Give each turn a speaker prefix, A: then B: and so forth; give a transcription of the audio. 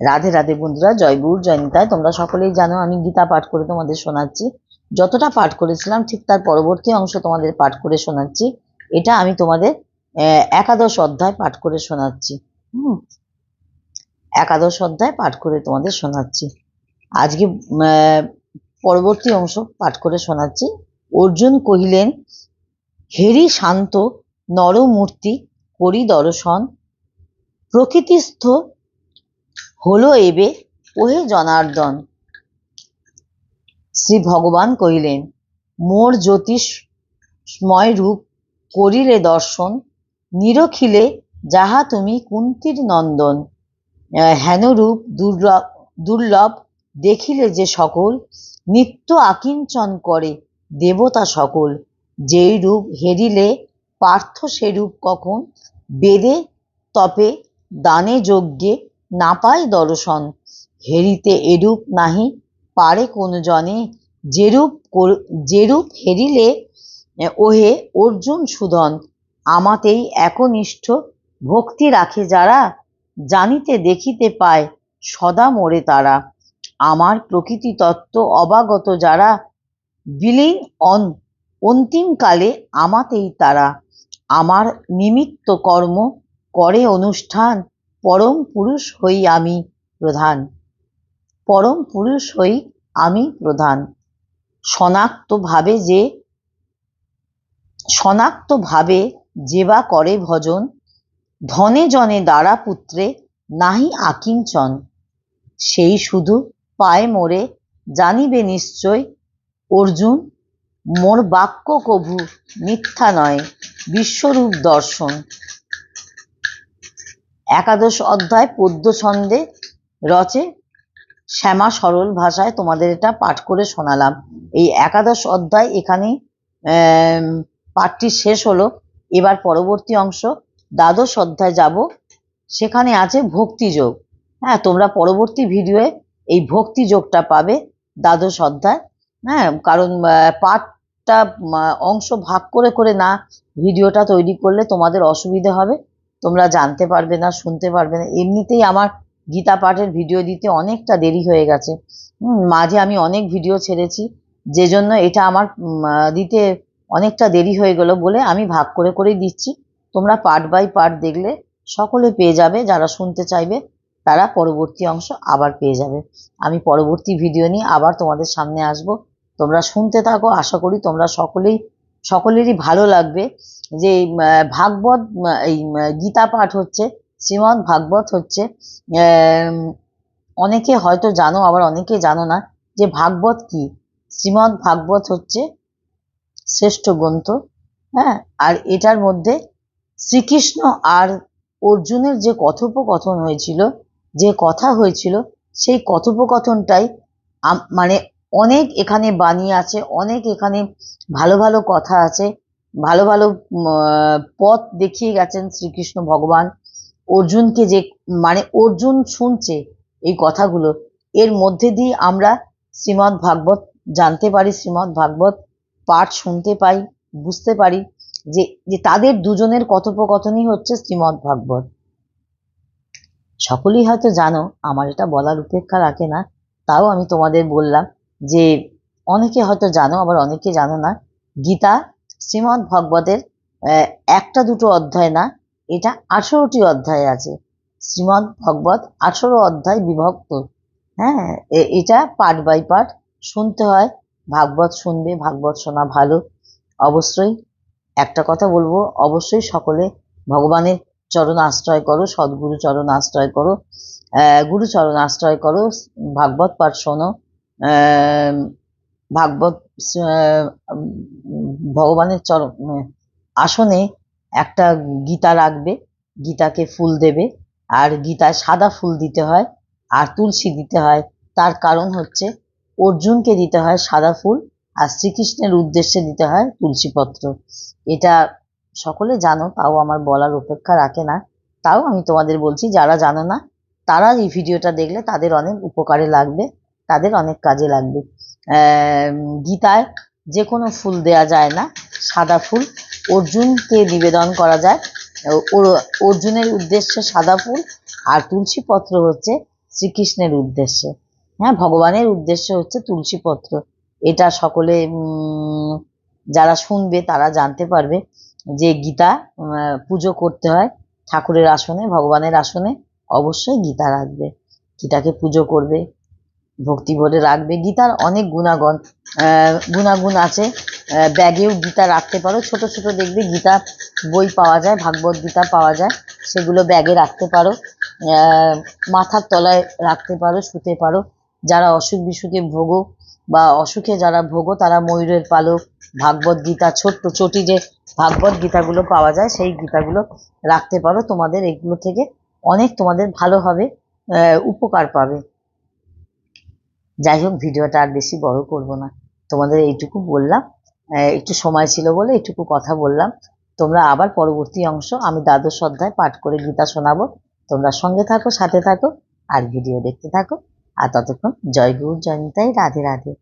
A: রাধে রাধে বন্ধুরা, জয় গুরু, জয় তোমরা সকলেই জানো, আমি গীতা পাঠ করে তোমাদের শোনাচ্ছি। যতটা পাঠ করেছিলাম, ঠিক তার পরবর্তী অংশ তোমাদের পাঠ করে শোনাচ্ছি। এটা আমি তোমাদের একাদশ অধ্যায় পাঠ করে শোনাচ্ছি। হুম। একাদশ অধ্যায় পাঠ করে তোমাদের শোনাচ্ছি। আজকে পরবর্তী অংশ পাঠ করে শোনাচ্ছি। অর্জুন কহিলেন, হেরি শান্ত নরমূর্তি করি দর্শন প্রকৃতিস্থ হলো এবে ওহে জনার্দন। শ্রী ভগবান কহিলেন মোর জ্যোতিষময় রূপ করিলে দর্শন নিরখিলে যাহা তুমি কুন্তির নন্দন। আহ, হেন রূপ দুর্লভ দুর্লভ দেখিলে যে সকল নিত্য আকিঞ্চন করে দেবতা সকল। যেই রূপ হেরিলে পার্থ সে রূপ কখন বেদে তপে দানে যজ্ঞে না পায় দর্শন। হেরিতে এরূপ নাহি, পারে কোন জনে। যেরূপ যেরূপ হেরিলে, ওহে অর্জুন সুদন, আমাতেই একনিষ্ঠ ভক্তি রাখে যারা, জানিতে দেখিতে পায় সদা মোরে তারা। আমার প্রকৃতি তত্ত্ব অবাগত যারা, বিলীন অন অন্তিমকালে আমাতেই তারা। আমার নিমিত্ত কর্ম করে অনুষ্ঠান পরম পুরুষ হই আমি প্রধান। পরম পুরুষ হই আমি প্রধান। শনাক্ত ভাবে যে শনাক্ত ভাবে যেবা করে ভজন, ধনে জনে দ্বারা পুত্রে নাহি আকিঞ্চন। সেই শুধু পায়ে মোরে, জানিবে নিশ্চয়, অর্জুন, মোর বাক্য কভু মিথ্যা নয়, বিশ্বরূপ দর্শন। একাদশ অধ্যায় পদ্য ছন্দে রচে শ্যামা সরল ভাষায় তোমাদের এটা পাঠ করে শোনালাম। এই একাদশ অধ্যায় এখানেই আম, পাঠটি শেষ হলো। এবার পরবর্তী অংশ দ্বাদশ অধ্যায় যাব। সেখানে আছে ভক্তিযোগ হ্যাঁ তোমরা পরবর্তী ভিডিওয়ে এই ভক্তিযোগটা পাবে দ্বাদশ অধ্যায়। হ্যাঁ কারণ পাঠটা অংশ ভাগ করে করে না ভিডিওটা তৈরি করলে তোমাদের অসুবিধে হবে। তোমরা জানতে পারবে না, শুনতে পারবে না। এমনিতেই আমার গীতা পাঠের ভিডিও দিতে অনেকটা দেরি হয়ে গেছে। মাঝে আমি অনেক ভিডিও ছেড়েছি যে জন্য এটা আমার দিতে অনেকটা দেরি হয়ে গেল বলে আমি ভাগ করে করেই দিচ্ছি। তোমরা পার্ট বাই পার্ট দেখলে সকলে পেয়ে যাবে, যারা শুনতে চাইবে তারা পরবর্তী অংশ আবার পেয়ে যাবে। আমি পরবর্তী ভিডিও নিয়ে আবার তোমাদের সামনে আসব। তোমরা শুনতে থাকো, আশা করি তোমরা সকলেই সকলেরই ভালো লাগবে যে ভাগবত এই গীতা পাঠ হচ্ছে, শ্রীমদ্ ভাগবত হচ্ছে অনেকে হয়তো জানো, আবার অনেকে জানো না যে ভাগবত কি? শ্রীমদ্ ভাগবত হচ্ছে শ্রেষ্ঠ গ্রন্থ হ্যাঁ? আর এটার মধ্যে শ্রীকৃষ্ণ আর অর্জুনের যে কথোপকথন হয়েছিল, যে কথা হয়েছিল, সেই কথোপকথনটাই মানে অনেক এখানে বাণী আছে, অনেক এখানে ভালো ভালো কথা আছে, ভালো ভালো পথ দেখিয়ে গেছেন শ্রীকৃষ্ণ ভগবান। অর্জুনকে যে মানে অর্জুন শুনছে এই কথাগুলো, এর মধ্যে দিয়ে আমরা শ্রীমদ্ ভাগবত জানতে পারি, শ্রীমদ্ ভাগবত পাঠ শুনতে পাই, বুঝতে পারি যে যে তাদের দুজনের কথোপকথনই হচ্ছে শ্রীমদ্ ভাগবত। সকলেই হয়তো জানো, আমার এটা বলার উপেক্ষা রাখে না, তাও আমি তোমাদের বললাম যে অনেকে হয়তো জানো, আবার অনেকে জানো না, গীতা শ্রীমদ্ ভগবতের একটা দুটো অধ্যায় না, এটা আঠেরোটি অধ্যায় আছে। শ্রীমদ্ ভগবত আঠেরো অধ্যায় বিভক্ত। হ্যাঁ এটা পার্ট বাই পার্ট শুনতে হয়, ভাগবত শুনবে, ভাগবত শোনা ভালো। অবশ্যই একটা কথা বলব, অবশ্যই সকলে ভগবানের চরণ আশ্রয় করো, সদ্গুরু চরণ আশ্রয় করো গুরু চরণ আশ্রয় করো, ভাগবত পাঠ শোনো। ভাগবত ভগবানের উম, আসনে একটা গীতা রাখবে গীতাকে ফুল দেবে আর গীতায় সাদা ফুল দিতে হয় আর তুলসী দিতে হয়। তার কারণ হচ্ছে অর্জুনকে দিতে হয় সাদা ফুল আর শ্রীকৃষ্ণের উদ্দেশ্যে দিতে হয় তুলসী পত্র। এটা সকলে জানো তাও আমার বলার অপেক্ষা রাখে না। তাও আমি তোমাদের বলছি যারা জানো না তারা এই ভিডিওটা দেখলে তাদের অনেক উপকারে লাগবে। তাদের অনেক কাজে লাগবে। গীতায় যে কোনো ফুল দেয়া যায় না, সাদা ফুল। অর্জুনকে নিবেদন করা যায়। অর্জুনের উদ্দেশ্যে সাদা ফুল আর তুলসী পত্র হচ্ছে শ্রীকৃষ্ণের উদ্দেশ্যে। হ্যাঁ ভগবানের উদ্দেশ্য হচ্ছে তুলসী পত্র এটা সকলে যারা শুনবে তারা জানতে পারবে যে গীতা পুজো করতে হয় ঠাকুরের আসনে, ভগবানের আসনে। অবশ্যই গীতা রাখবে। গীতাকে পুজো করবে। ভক্তি ভরে রাখবে। গীতার অনেক গুণাগণ গুণাগুণ আছে। ব্যাগেও গীতা রাখতে পারো। ছোট ছোট দেখবে গীতা বই পাওয়া যায়, ভাগবত গীতা পাওয়া যায়। সেগুলো ব্যাগে রাখতে পারো। মাথার তলায় রাখতে পারো, শুতে পারো। যারা অসুখ বিসুখে ভোগো বা অসুখে যারা ভোগো, তারা ময়ূরের পালক, ভাগবত গীতা, ছোট্ট চটি যে ভাগবত গীতাগুলো পাওয়া যায়, সেই গীতাগুলো রাখতে পারো। তোমাদের এগুলো থেকে অনেক তোমাদের ভালো হবে উপকার পাবে। যাই হোক ভিডিওটা আর বেশি বড় করব না। তোমাদের এইটুকু বললাম একটু সময় ছিল বলে এইটুকু কথা বললাম। তোমরা আবার পরবর্তী অংশ আমি দ্বাদশ অধ্যায় পাঠ করে গীতা শোনাবো। তোমরা সঙ্গে থাকো, সাথে থাকো, আর ভিডিও দেখতে থাকো। আর ততক্ষণ জয় গুরু জয়ন্তাই রাধে রাধে।